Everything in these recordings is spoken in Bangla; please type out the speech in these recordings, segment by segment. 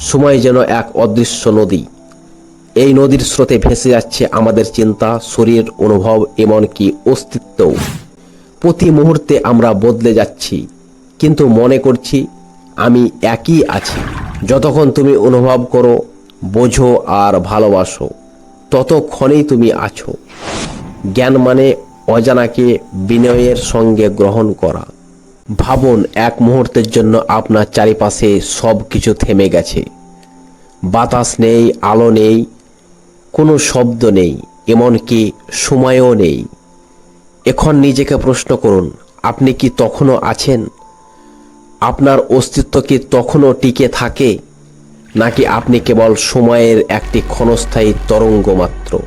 সময় যেন এক অদৃশ্য নদী। এই নদীর স্রোতে ভেসে যাচ্ছে আমাদের চিন্তা, শরীর, অনুভব, এমনকি অস্তিত্বও। প্রতি মুহূর্তে আমরা বদলে যাচ্ছি, কিন্তু মনে করছি আমি একই আছি। যতক্ষণ তুমি অনুভব করো, বোঝো আর ভালোবাসো, ততক্ষণেই তুমি আছো। জ্ঞান মানে অজানাকে বিনয়ের সঙ্গে গ্রহণ করা। ভাবুন, এক মুহূর্তের জন্য আপনার চারিপাশে সব কিছু থেমে গেছে। বাতাস নেই, আলো নেই, কোনো শব্দ নেই, এমনকি সময়ও নেই। এখন নিজেকে প্রশ্ন করুন, আপনি কি তখনও আছেন? আপনার অস্তিত্ব কি তখনও টিকে থাকে? নাকি আপনি কেবল সময়ের একটি ক্ষণস্থায়ী তরঙ্গ মাত্র?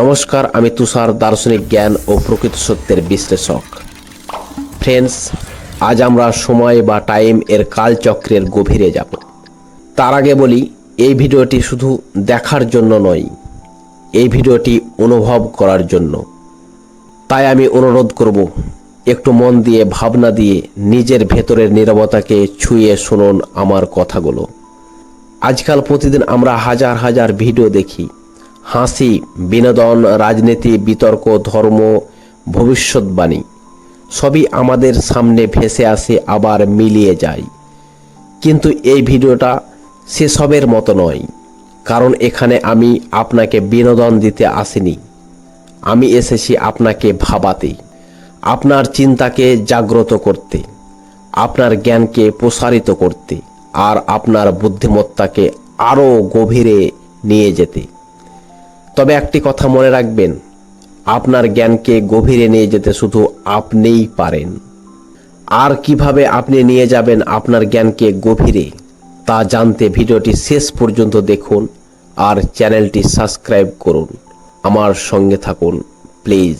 নমস্কার, আমি তুষার, দার্শনিক জ্ঞান ও প্রকৃত সত্যের বিশ্লেষক। ফ্রেন্ডস আজ আমরা সময় বা টাইম এর কালচক্রের গভীরে যাব। তার আগে বলি, এই ভিডিওটি শুধু দেখার জন্য নয়, এই ভিডিওটি অনুভব করার জন্য। তাই আমি অনুরোধ করব, একটু মন দিয়ে, ভাবনা দিয়ে, নিজের ভেতরের নীরবতাকে ছুঁয়ে শুনুন আমার কথাগুলো। আজকাল প্রতিদিন আমরা হাজার হাজার ভিডিও দেখি। হাসি, বিনোদন, রাজনীতি, বিতর্ক, ধর্ম, ভবিষ্যৎবাণী, সবই আমাদের সামনে ভেসে আসে, আবার মিলিয়ে যায়। কিন্তু এই ভিডিওটা সেসবের মতো নয়, কারণ এখানে আমি আপনাকে বিনোদন দিতে আসিনি। আমি এসেছি আপনাকে ভাবাতে, আপনার চিন্তাকে জাগ্রত করতে, আপনার জ্ঞানকে প্রসারিত করতে, আর আপনার বুদ্ধিমত্তাকে আরও গভীরে নিয়ে যেতে। তবে একটি কথা মনে রাখবেন, আপনার জ্ঞানকে গভীরে নিয়ে যেতে শুধু আপনিই পারেন। আর কীভাবে আপনি নিয়ে যাবেন আপনার জ্ঞানকে গভীরে, তা জানতে ভিডিওটি শেষ পর্যন্ত দেখুন আর চ্যানেলটি সাবস্ক্রাইব করুন। আমার সঙ্গে থাকুন, প্লিজ।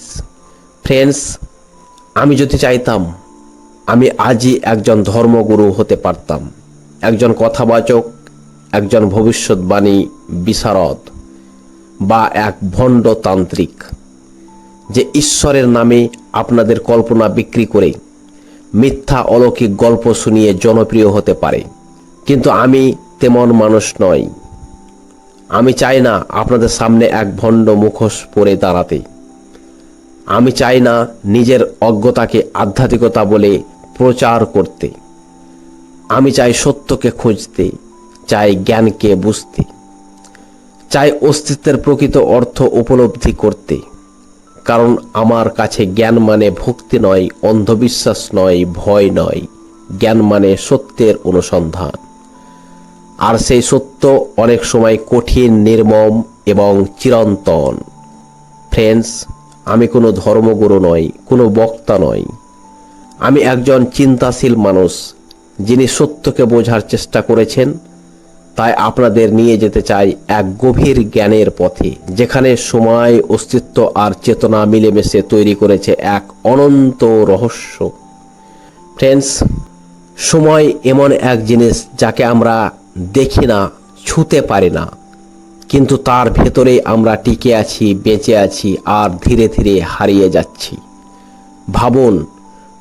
ফ্রেন্ডস, আমি যদি চাইতাম, আমি আজই একজন ধর্মগুরু হতে পারতাম। একজন কথাবাচক, একজন ভবিষ্যৎবাণী, বিশারদ। বা এক ভণ্ড তান্ত্রিক যে ঈশ্বরের নামে আপনাদের কল্পনা বিক্রি করে মিথ্যা অলৌকিক গল্প শুনিয়ে জনপ্রিয় হতে পারে। কিন্তু আমি তেমন মানুষ নই। আমি চাই না আপনাদের সামনে এক ভণ্ড মুখোশ পরে দাঁড়াতে। আমি চাই না নিজের অজ্ঞতাকে আধ্যাত্মিকতা বলে প্রচার করতে। আমি চাই সত্যকে খুঁজতে, চাই জ্ঞানকে বুঝতে। চাই অস্তিত্বের প্রকৃত অর্থ উপলব্ধি করতে। কারণ আমার কাছে জ্ঞান মানে ভক্তি নয়, অন্ধবিশ্বাস নয়, ভয় নয়। জ্ঞান মানে সত্যের অনুসন্ধান। আর সেই সত্য অনেক সময় কঠিন, নির্মম এবং চিরন্তন। ফ্রেন্ডস আমি কোনো ধর্মগুরু নই, কোনো বক্তা নই। আমি একজন চিন্তাশীল মানুষ, যিনি সত্যকে বোঝার চেষ্টা করেছেন তাই আপনাদের নিয়ে যেতে চাই এক গভীর জ্ঞানের পথে, যেখানে সময়, অস্তিত্ব আর চেতনা মিলেমিশে তৈরি করেছে এক অনন্ত রহস্য। ফ্রেন্ডস সময় এমন এক জিনিস যাকে আমরা দেখি না, ছুতে পারি না। কিন্তু তার ভেতরে আমরা টিকে আছি, বেঁচে আছি আর ধীরে ধীরে হারিয়ে যাচ্ছি। ভাবুন,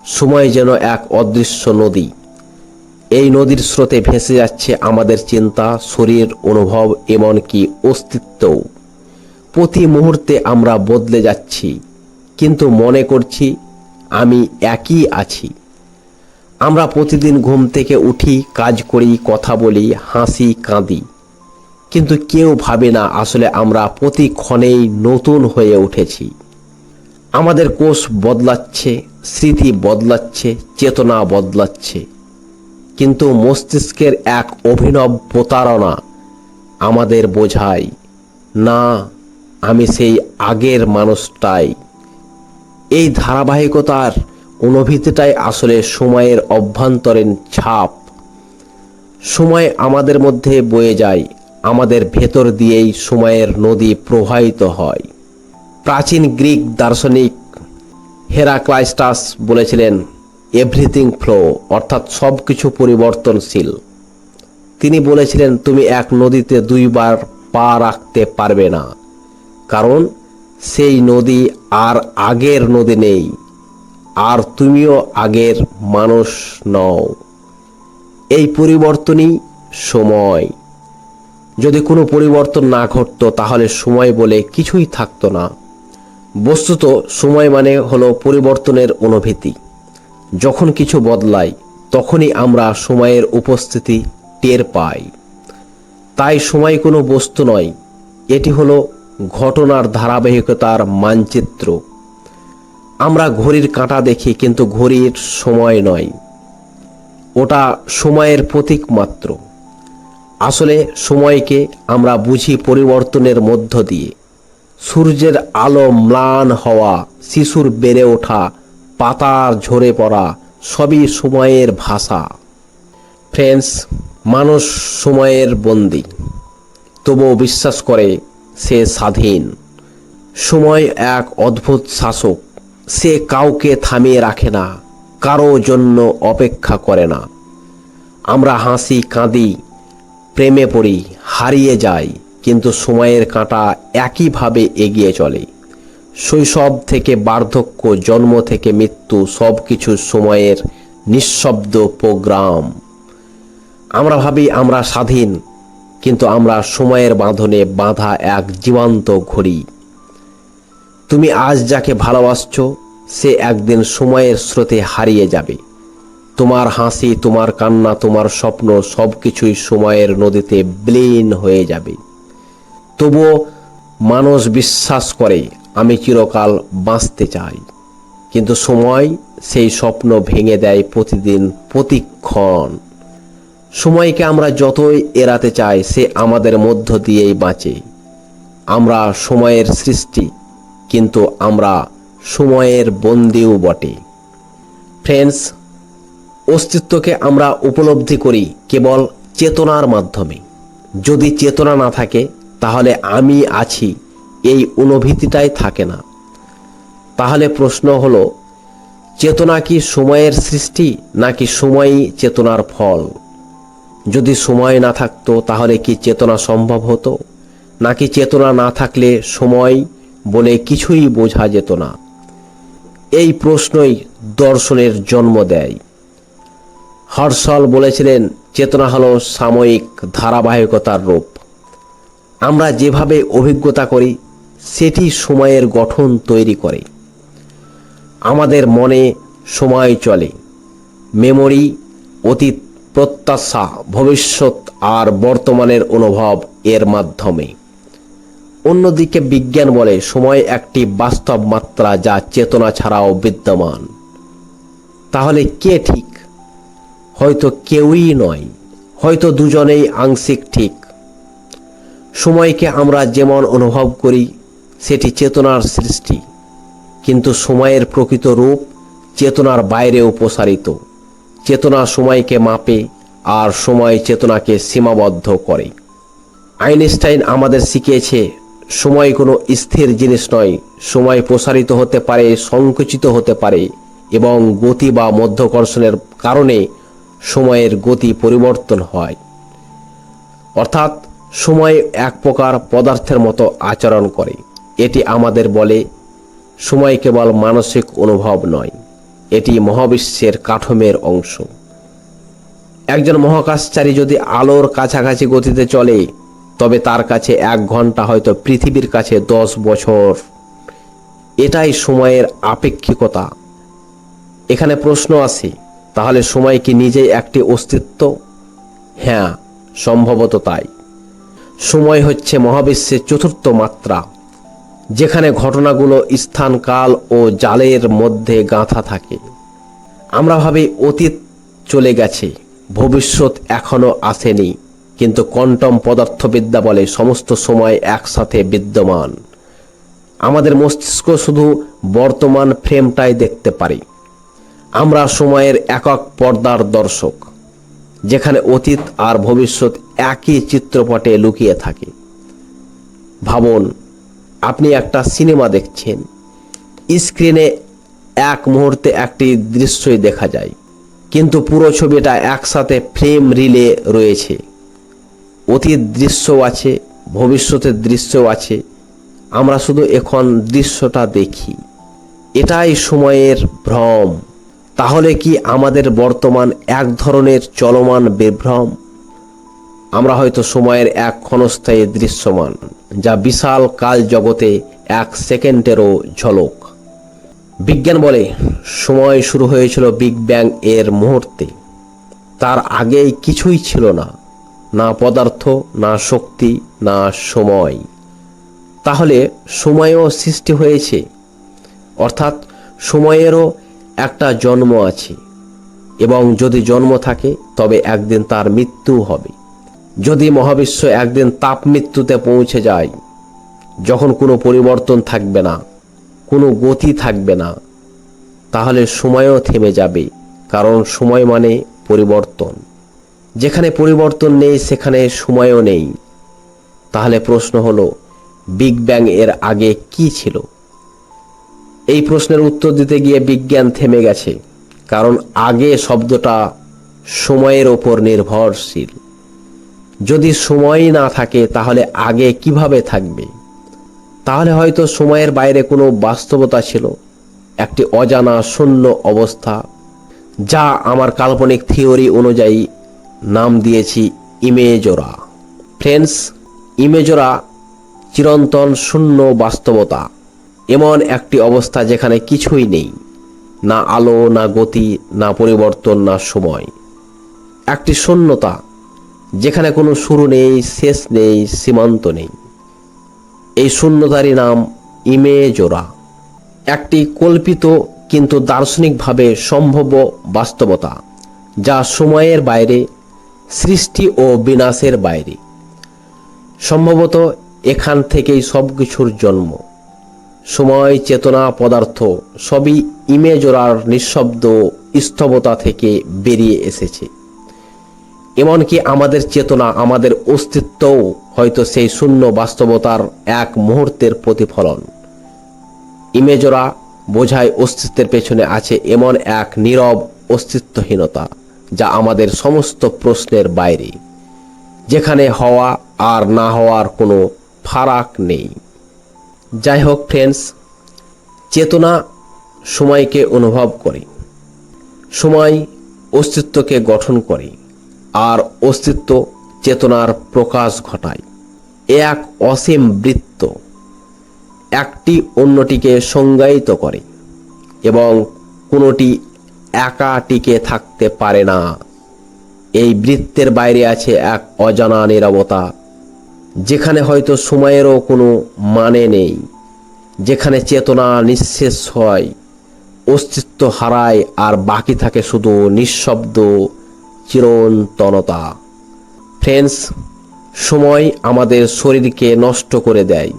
সময় যেন এক অদৃশ্য নদী। এই নদীর স্রোতে ভেসে যাচ্ছে আমাদের চিন্তা, শরীর, অনুভব এমনকি অস্তিত্বও। প্রতি মুহূর্তে আমরা বদলে যাচ্ছি, কিন্তু মনে করছি আমি একই আছি। আমরা প্রতিদিন ঘুম থেকে উঠি, কাজ করি, কথা বলি, হাসি, কাঁদি। কিন্তু কেউ ভাবে না আসলে আমরা প্রতি ক্ষণেই নতুন হয়ে উঠেছি। আমাদের কোষ বদলাচ্ছে, স্মৃতি বদলাচ্ছে, চেতনা বদলাচ্ছে। কিন্তু মস্তিষ্কের এক অভিনব প্রতারণা আমাদের বোঝায়, না, আমি সেই আগের মানুষটাই। এই ধারাবাহিকতার অনুভূতিটাই আসলে সময়ের অভ্যন্তরীণ ছাপ। সময় আমাদের মধ্যে বয়ে যায়, আমাদের ভেতর দিয়েই সময়ের নদী প্রবাহিত হয়। প্রাচীন গ্রিক দার্শনিক হেরাক্লাইস্টাস বলেছিলেন এভরিথিং ফ্লো, অর্থাৎ সব কিছু পরিবর্তনশীল। তিনি বলেছিলেন, তুমি এক নদীতে দুইবার পা রাখতে পারবে না। কারণ সেই নদী আর আগের নদী নেই, আর তুমিও আগের মানুষ নও। এই পরিবর্তনই সময়। যদি কোনো পরিবর্তন না ঘটতো, তাহলে সময় বলে কিছুই থাকতো না। বস্তুত সময় মানে হলো পরিবর্তনের অনুভূতি। যখন কিছু বদলায়, তখনই আমরা সময়ের উপস্থিতি টের পাই। তাই সময় কোনো বস্তু নয়, এটি হলো ঘটনার ধারাবাহিকতার মানচিত্র। আমরা ঘড়ির কাঁটা দেখি, কিন্তু ঘড়ির সময় নয়। ওটা সময়ের প্রতীক মাত্র। আসলে সময়কে আমরা বুঝি পরিবর্তনের মধ্য দিয়ে। সূর্যের আলো ম্লান হওয়া, শিশুর বেড়ে ওঠা পাতার ঝরে পড়া সবই সময়ের ভাষা। ফ্রেন্ডস, মানুষ সময়ের বন্দি। তবুও বিশ্বাস করে সে স্বাধীন। সময় এক অদ্ভুত শাসক। সে কাউকে থামিয়ে রাখে না, কারও জন্য অপেক্ষা করে না। আমরা হাসি, কাঁদি, প্রেমে পড়ি, হারিয়ে যাই, কিন্তু সময়ের কাঁটা একইভাবে এগিয়ে চলে। শৈশব থেকে বার্ধক্য, জন্ম থেকে মৃত্যু সব কিছু সময়ের নিঃশব্দ প্রোগ্রাম। আমরা ভাবি আমরা স্বাধীন, কিন্তু আমরা সময়ের বাঁধনে বাঁধা এক জীবন্ত ঘড়ি। তুমি আজ যাকে ভালোবাসছো, সে একদিন সময়ের স্রোতে হারিয়ে যাবে। তোমার হাসি, তোমার কান্না, তোমার স্বপ্ন সব কিছুই সময়ের নদীতে বিলীন হয়ে যাবে। তবুও মানুষ বিশ্বাস করে আমি চিরকাল বাঁচতে চাই। কিন্তু সময় সেই স্বপ্ন ভেঙে দেয় প্রতিদিন প্রতিক্ষণ। সময়কে আমরা যতই এড়াতে চাই, সে আমাদের মধ্য দিয়েই বাঁচে। আমরা সময়ের সৃষ্টি, কিন্তু আমরা সময়ের বন্দিও বটে। ফ্রেন্ডস, অস্তিত্বকে আমরা উপলব্ধি করি কেবল চেতনার মাধ্যমে। যদি চেতনা না থাকে, তাহলে আমি আছি এই অনুভূতিটাই থাকে না। তাহলে প্রশ্ন হলো, চেতনা কি সময়ের সৃষ্টি নাকি সময়ই চেতনার ফল? যদি সময় না থাকতো তাহলে কি চেতনা সম্ভব হতো? নাকি চেতনা না থাকলে সময় বলে কিছুই বোঝা যেত না? এই প্রশ্নই দর্শনের জন্ম দেয়। হর্ষল বলেছিলেন, চেতনা হলো সাময়িক ধারাবাহিকতার রূপ। আমরা যেভাবে অভিজ্ঞতা করি সেটি সময়ের গঠন তৈরি করে। আমাদের মনে সময় চলে। মেমোরি, অতীত, প্রত্যাশা, ভবিষ্যৎ আর বর্তমানের অনুভব এর মাধ্যমে। অন্যদিকে বিজ্ঞান বলে, সময় একটি বাস্তব মাত্রা যা চেতনা ছাড়াও বিদ্যমান। তাহলে কে ঠিক? হয়তো কেউই নয়, হয়তো দুজনেই আংশিক ঠিক। সময়কে আমরা যেমন অনুভব করি সেটি চেতনার সৃষ্টি, কিন্তু সময়ের প্রকৃত রূপ চেতনার বাইরেও প্রসারিত চেতনা সময়কে মাপে আর সময় চেতনাকে সীমাবদ্ধ করে। আইনস্টাইন আমাদের শিখিয়েছে, সময় কোনো স্থির জিনিস নয়, সময় প্রসারিত হতে পারে, সংকুচিত হতে পারে এবং গতি বা মধ্যকর্ষণের কারণে সময়ের গতি পরিবর্তন হয়। অর্থাৎ সময় এক প্রকার পদার্থের মতো আচরণ করে। এটি আমাদের বলে, সময় কেবল মানসিক অনুভব নয়, এটি মহাবিশ্বের কাঠামের অংশ। একজন মহাকাশচারী যদি আলোর কাছাকাছি গতিতে চলে, তবে তার কাছে এক ঘণ্টা হয়তো পৃথিবীর কাছে দশ বছর। এটাই সময়ের আপেক্ষিকতা। এখানে প্রশ্ন আসে তাহলে সময় কি নিজেই একটি অস্তিত্ব? হ্যাঁ সম্ভবত তাই। সময় হচ্ছে মহাবিশ্বের চতুর্থ মাত্রা। যেখানে ঘটনাগুলো স্থান, কাল ও জালের মধ্যে গাঁথা থাকে। আমরা ভাবি অতীত চলে গেছে, ভবিষ্যৎ এখনও আসেনি, কিন্তু কোয়ান্টাম পদার্থবিদ্যা বলে সমস্ত সময় একসাথে বিদ্যমান। আমাদের মস্তিষ্ক শুধু বর্তমান ফ্রেমটাই দেখতে পারি। আমরা সময়ের একক পর্দার দর্শক, যেখানে অতীত আর ভবিষ্যৎ একই চিত্রপটে লুকিয়ে থাকে। ভাবুন আপনি একটা সিনেমা দেখছেন। স্ক্রিনে এক মুহূর্তে একটি দৃশ্যই দেখা যায়। কিন্তু পুরো ছবিটা একসাথে ফ্রেম রিলে রয়েছে। অতীত দৃশ্যও আছে, ভবিষ্যতের দৃশ্যও আছে। আমরা শুধু এখন দৃশ্যটা দেখি। এটাই সময়ের ভ্রম। তাহলে কি আমাদের বর্তমান এক ধরনের চলমান বিভ্রম? আমরা হয়তো সময়ের এক ক্ষণস্থায়ী দৃশ্যমান। যা বিশাল কাল জগতে এক সেকেন্ডেরও ঝলক। বিজ্ঞান বলে, সময় শুরু হয়েছিল বিগ ব্যাং এর মুহূর্তে। তার আগেই কিছুই ছিল না। না পদার্থ, না শক্তি, না সময়। তাহলে সময়ও সৃষ্টি হয়েছে। অর্থাৎ সময়েরও একটা জন্ম আছে। এবং যদি জন্ম থাকে, তবে একদিন তার মৃত্যু হবে। যদি মহাবিশ্ব একদিন তাপ মৃত্যুতে পৌঁছে যায়, যখন কোনো পরিবর্তন থাকবে না, কোনো গতি থাকবে না, তাহলে সময়ও থেমে যাবে, কারণ সময় মানে পরিবর্তন। যেখানে পরিবর্তন নেই, সেখানে সময়ও নেই। তাহলে প্রশ্ন হলো, বিগ ব্যাং এর আগে কি ছিল? এই প্রশ্নের উত্তর দিতে গিয়ে বিজ্ঞান থেমে গেছে, কারণ আগে শব্দটা সময়ের ওপর নির্ভরশীল। যদি সময় না থাকে, তাহলে আগে কীভাবে থাকবে? তাহলে হয়তো সময়ের বাইরে কোনো বাস্তবতা ছিল, একটি অজানা শূন্য অবস্থা, যা আমার কাল্পনিক থিওরি অনুযায়ী নাম দিয়েছি ইমেজোরা। ফ্রেন্ডস, ইমেজোরা চিরন্তন শূন্য বাস্তবতা, এমন একটি অবস্থা যেখানে কিছুই নেই, না আলো, না গতি, না পরিবর্তন, না সময়। একটি শূন্যতা যেখানে কোনো শুরু নেই, শেষ নেই, সীমান্ত নেই। এই শূন্যতারই নাম ইমেজোরা। একটি কল্পিত কিন্তু দার্শনিকভাবে সম্ভাব্য বাস্তবতা, যা সময়ের বাইরে, সৃষ্টি ও বিনাশের বাইরে। সম্ভবত এখান থেকেই সব কিছুর জন্ম। সময়, চেতনা, পদার্থ সবই ইমেজোরার নিঃশব্দ স্তবতা থেকে বেরিয়ে এসেছে। এমনকি আমাদের চেতনা, আমাদের অস্তিত্বও হয়তো সেই শূন্য বাস্তবতার এক মুহূর্তের প্রতিফলন। ইমেজরা বোঝায় অস্তিত্বের পেছনে আছে এমন এক নীরব অস্তিত্বহীনতা যা আমাদের সমস্ত প্রশ্নের বাইরে, যেখানে হওয়া আর না হওয়ার কোনো ফারাক নেই। যাই হোক ফ্রেন্ডস চেতনা সময়কে অনুভব করে, সময় অস্তিত্বকে গঠন করে। আর অস্তিত্ব চেতনার প্রকাশ ঘটায়। এক অসীম বৃত্ত। একটি অন্যটিকে সংজ্ঞায়িত করে এবং কোনোটি একা টিকে থাকতে পারে না। এই বৃত্তের বাইরে আছে এক অজানা নিরবতা, যেখানে হয়তো সময়েরও কোনো মানে নেই, যেখানে চেতনা নিঃশেষ হয়, অস্তিত্ব হারায় আর বাকি থাকে শুধু নিঃশব্দ চিরন্তনতা। ফ্রেন্ডস, সময় আমাদের শরীরকে নষ্ট করে দেয়।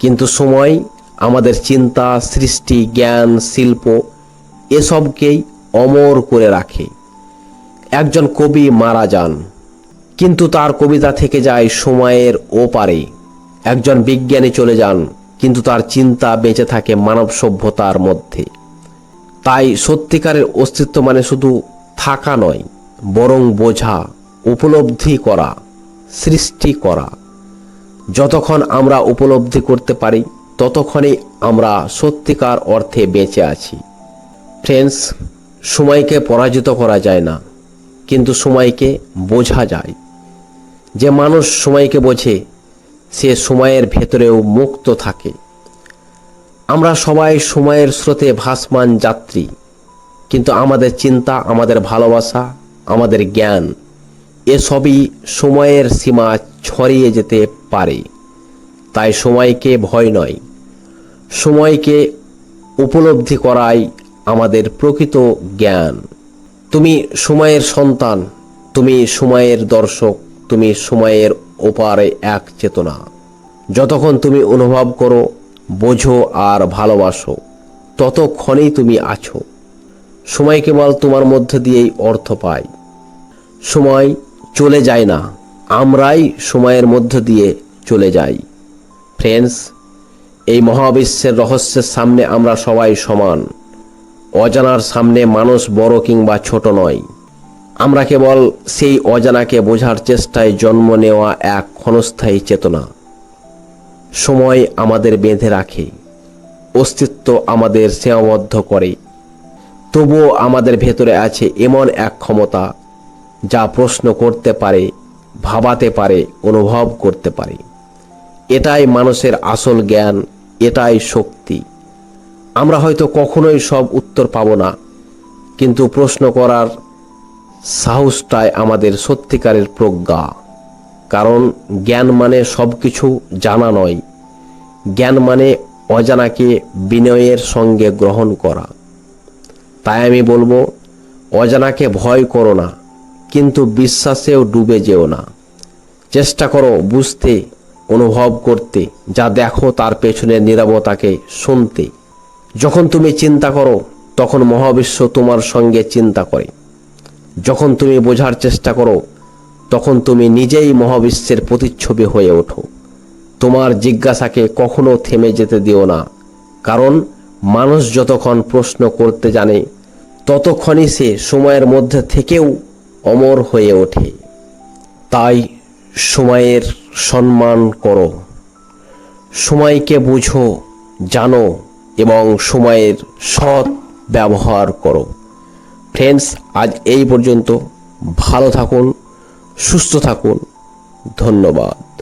কিন্তু সময় আমাদের চিন্তা, সৃষ্টি, জ্ঞান, শিল্প এসবকেই অমর করে রাখে। একজন কবি মারা যান, কিন্তু তার কবিতা থেকে যায় সময়ের ওপারে। একজন বিজ্ঞানী চলে যান, কিন্তু তার চিন্তা বেঁচে থাকে মানব সভ্যতার মধ্যে। তাই সত্যিকারের অস্তিত্ব মানে শুধু থাকা নয় বরং বোঝা, উপলব্ধি করা, সৃষ্টি করা। যতক্ষণ আমরা উপলব্ধি করতে পারি, ততক্ষণই আমরা সত্যিকার অর্থে বেঁচে আছি। ফ্রেন্ডস সময়কে পরাজিত করা যায় না, কিন্তু সময়কে বোঝা যায়। যে মানুষ সময়কে বোঝে, সে সময়ের ভেতরেও মুক্ত থাকে। আমরা সবাই সময়ের স্রোতে ভাসমান যাত্রী, কিন্তু আমাদের চিন্তা, আমাদের ভালোবাসা আমাদের জ্ঞান এসবই সময়ের সীমা ছড়িয়ে যেতে পারে। তাই সময়কে ভয় নয়। সময়কে উপলব্ধি করাই আমাদের প্রকৃত জ্ঞান। তুমি সময়ের সন্তান, তুমি সময়ের দর্শক, তুমি সময়ের ওপারে এক চেতনা। যতক্ষণ তুমি অনুভব করো, বোঝো আর ভালোবাসো, ততক্ষণেই তুমি আছো। সময় কেবল তোমার মধ্যে দিয়েই অর্থ পায় সময় চলে যায় না, আমরাই সময়ের মধ্য দিয়ে চলে যাই। ফ্রেন্ডস এই মহাবিশ্বের রহস্যের সামনে আমরা সবাই সমান। অজানার সামনে মানুষ বড় কিংবা ছোট নয়। আমরা কেবল সেই অজানাকে বোঝার চেষ্টায় জন্ম নেওয়া এক ক্ষণস্থায়ী চেতনা। সময় আমাদের বেঁধে রাখে, অস্তিত্ব আমাদের সীমাবদ্ধ করে। তবুও আমাদের ভেতরে আছে এমন এক ক্ষমতা যা প্রশ্ন করতে পারে, ভাবাতে পারে, অনুভব করতে পারে। এটাই মানুষের আসল জ্ঞান, এটাই শক্তি। আমরা হয়তো কখনোই সব উত্তর পাব না, কিন্তু প্রশ্ন করার সাহসটাই আমাদের সত্যিকারের প্রজ্ঞা। কারণ জ্ঞান মানে সব কিছু জানা নয়। জ্ঞান মানে অজানাকে বিনয়ের সঙ্গে গ্রহণ করা। তাই আমি বলব, অজানাকে ভয় করো না, কিন্তু বিশ্বাসেও ডুবে যেও না। চেষ্টা করো বুঝতে, অনুভব করতে, যা দেখো তার পেছনের নিরবতাকে শুনতে। যখন তুমি চিন্তা করো, তখন মহাবিশ্ব তোমার সঙ্গে চিন্তা করে। যখন তুমি বোঝার চেষ্টা করো, তখন তুমি নিজেই মহাবিশ্বের প্রতিচ্ছবি হয়ে ওঠো। তোমার জিজ্ঞাসাকে কখনো থেমে যেতে দিও না, কারণ মানুষ যতক্ষণ প্রশ্ন করতে জানে ততক্ষণই সে সময়ের মধ্যে থেকেও অমর হয়ে ওঠে। তাই সময়ের সম্মান করো। সময়কে বুঝো, জানো এবং সময়ের সৎ ব্যবহার করো। ফ্রেন্ডস, আজ এই পর্যন্ত। ভালো থাকুন, সুস্থ থাকুন। ধন্যবাদ।